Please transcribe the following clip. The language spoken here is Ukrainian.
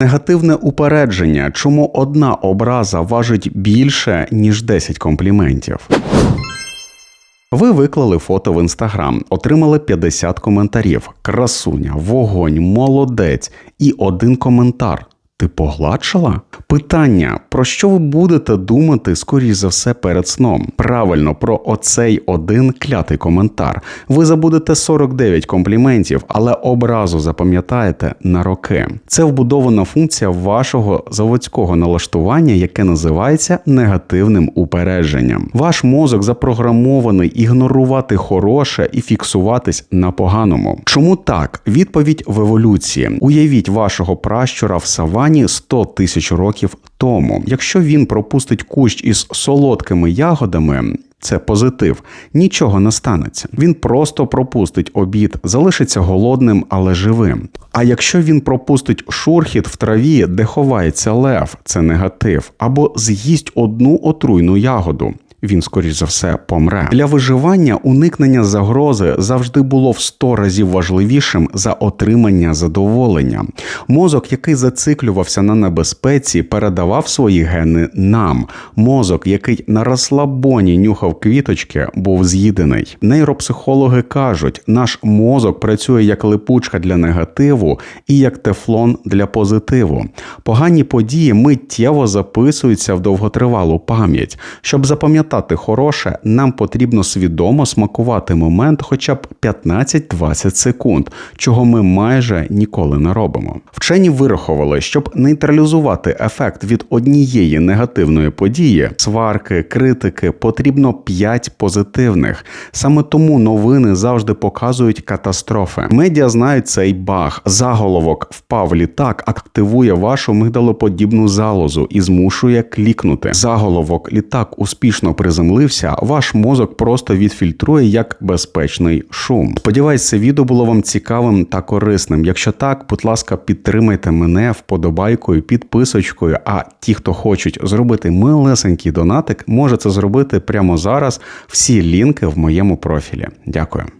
Негативне упередження, чому одна образа важить більше, ніж 10 компліментів. Ви виклали фото в інстаграм, отримали 50 коментарів. Красуня, вогонь, молодець і один коментар. Ти погладшила? Питання: про що ви будете думати, скоріш за все, перед сном? Правильно, про оцей один клятий коментар. Ви забудете 49 компліментів, але образу запам'ятаєте на роки. Це вбудована функція вашого заводського налаштування, яке називається негативним упередженням. Ваш мозок запрограмований ігнорувати хороше і фіксуватись на поганому. Чому так? Відповідь в еволюції. Уявіть вашого пращура в савані 100 тисяч років тому. Якщо він пропустить кущ із солодкими ягодами. Це позитив, нічого не станеться. Він просто пропустить обід, залишиться голодним, але живим. А якщо він пропустить шурхіт в траві, де ховається лев, це негатив, або з'їсть одну отруйну ягоду. Він, скоріш за все, помре. Для виживання уникнення загрози завжди було в 100 разів важливішим за отримання задоволення. Мозок, який зациклювався на небезпеці, передавав свої гени нам. Мозок, який на розслабоні нюхав квіточки, був з'їдений. Нейропсихологи кажуть, наш мозок працює як липучка для негативу і як тефлон для позитиву. Погані події миттєво записуються в довготривалу пам'ять. Щоб запам'ятати хороше, нам потрібно свідомо смакувати момент хоча б 15-20 секунд, чого ми майже ніколи не робимо. Вчені вирахували, щоб нейтралізувати ефект від однієї негативної події, сварки, критики, потрібно 5 позитивних. Саме тому новини завжди показують катастрофи. Медіа знають цей баг. Заголовок впав літак, активує вашу мигдалоподібну залозу і змушує клікнути. Заголовок літак успішно приземлився. Ваш мозок просто відфільтрує як безпечний шум. Сподіваюсь, це відео було вам цікавим та корисним. Якщо так, будь ласка, підтримайте мене вподобайкою, підписочкою. А ті, хто хочуть зробити милесенький донатик, може це зробити прямо зараз. Всі лінки в моєму профілі. Дякую.